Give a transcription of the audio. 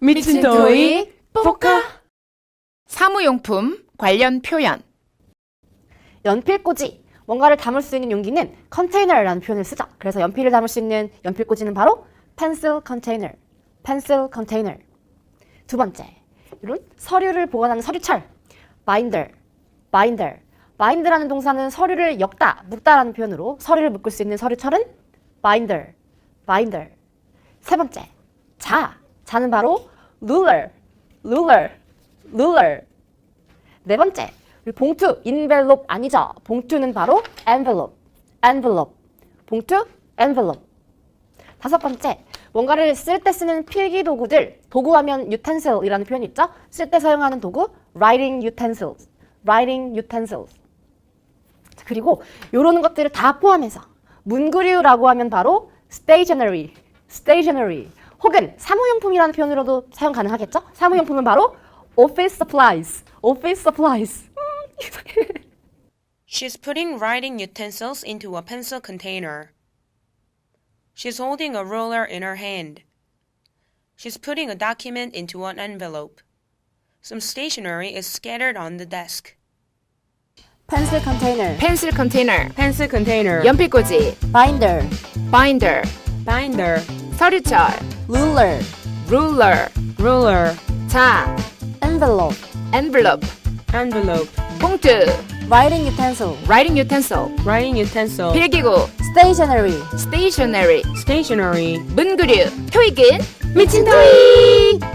미친 토이 포카 사무용품 관련 표현. 연필꽂이. 뭔가를 담을 수 있는 용기는 컨테이너라는 표현을 쓰죠. 그래서 연필을 담을 수 있는 연필꽂이는 바로 pencil container. pencil container. 두 번째. 이런 서류를 보관하는 서류철. binder. binder. bind라는 동사는 서류를 엮다, 묶다라는 표현으로 서류를 묶을 수 있는 서류철은 binder. binder. 세 번째. 자. 자는 바로 ruler. ruler. ruler. 네 번째, 봉투, 인벨롭 아니죠? 봉투는 바로 envelope, envelope. 봉투, envelope. 다섯 번째, 뭔가를 쓸 때 쓰는 필기 도구들, 도구하면 utensil이라는 표현이 있죠? 쓸 때 사용하는 도구, writing utensils, writing utensils. 자, 그리고 이런 것들을 다 포함해서 문구류라고 하면 바로 stationery, stationery. 혹은 사무용품이라는 표현으로도 사용 가능하겠죠? 사무용품은 바로 office supplies, office supplies. She's putting writing utensils into a pencil container. She's holding a ruler in her hand. She's putting a document into an envelope. Some stationery is scattered on the desk. pencil container, 펜슬 컨테이너, 펜슬 컨테이너 연필꽂이, binder, 바인더, 바인더 서류철, ruler, 룰러, 룰러 자, envelope, envelope, envelope 봉투, writing utensil, writing utensil, writing utensil 필기구, stationery. stationery, stationery 문구류, 토익은 미친 토익!